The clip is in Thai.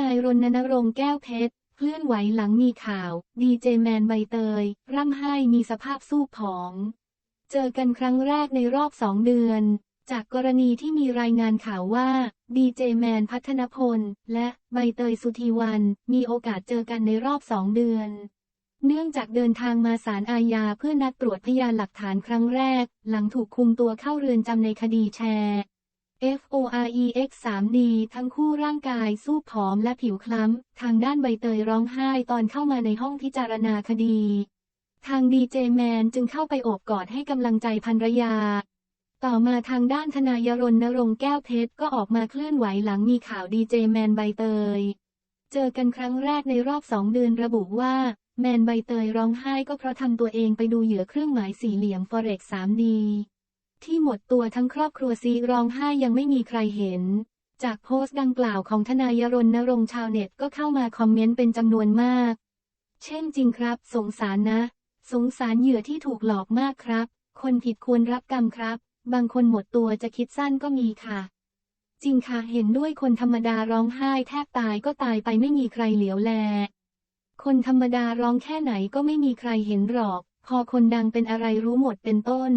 นายรณรงค์แก้วเพชรเคลื่อนไหวหลังมีข่าว ดีเจแมนใบเตย ร่ำไห้มีสภาพสู้ผอมเจอกันครั้งแรกในรอบสองเดือน จากกรณีที่มีรายงานข่าวว่า ดีเจแมนพัฒนพล และใบเตยสุธีวัน มีโอกาสเจอกันในรอบสองเดือน เนื่องจากเดินทางมาศาลอาญาเพื่อนัดตรวจพยานหลักฐานครั้งแรก หลังถูกคุมตัวเข้าเรือนจำในคดีแชร์ FOREX 3D ทั้งคู่ร่างกายสู้ผอมและผิวคล้ำ ทางด้านใบเตยร้องไห้ตอนเข้ามาในห้องพิจารณาคดี ทางดีเจแมนจึงเข้าไปโอบกอดให้กำลังใจภรรยา ต่อมาทางด้านทนายรณรงค์แก้วเพชรก็ออกมาเคลื่อนไหวหลังมีข่าวดีเจแมนใบเตย เจอกันครั้งแรกในรอบสองเดือนระบุว่า แมนใบเตยร้องไห้ก็เพราะทำตัวเองไปดูเหยื่อเครื่องหมายสี่เหลี่ยม Forex 3D ที่หมดตัวทั้งครอบครัวซีร้องไห้ยังไม่มีใครเห็น จากโพสต์ดังกล่าวของทนายรณรงค์ชาวเน็ตก็เข้ามาคอมเมนต์เป็นจำนวนมาก เช่นจริงครับ สงสารนะ สงสารเหยื่อที่ถูกหลอกมากครับ คนผิดควรรับกรรมครับ บางคนหมดตัวจะคิดสั้นก็มีค่ะ จริงค่ะเห็นด้วยคนธรรมดาร้องไห้แทบตายก็ตายไปไม่มีใครเหลียวแล คนธรรมดาร้องแค่ไหนก็ไม่มีใครเห็นหรอก พอคนดังเป็นอะไรรู้หมดเป็นต้น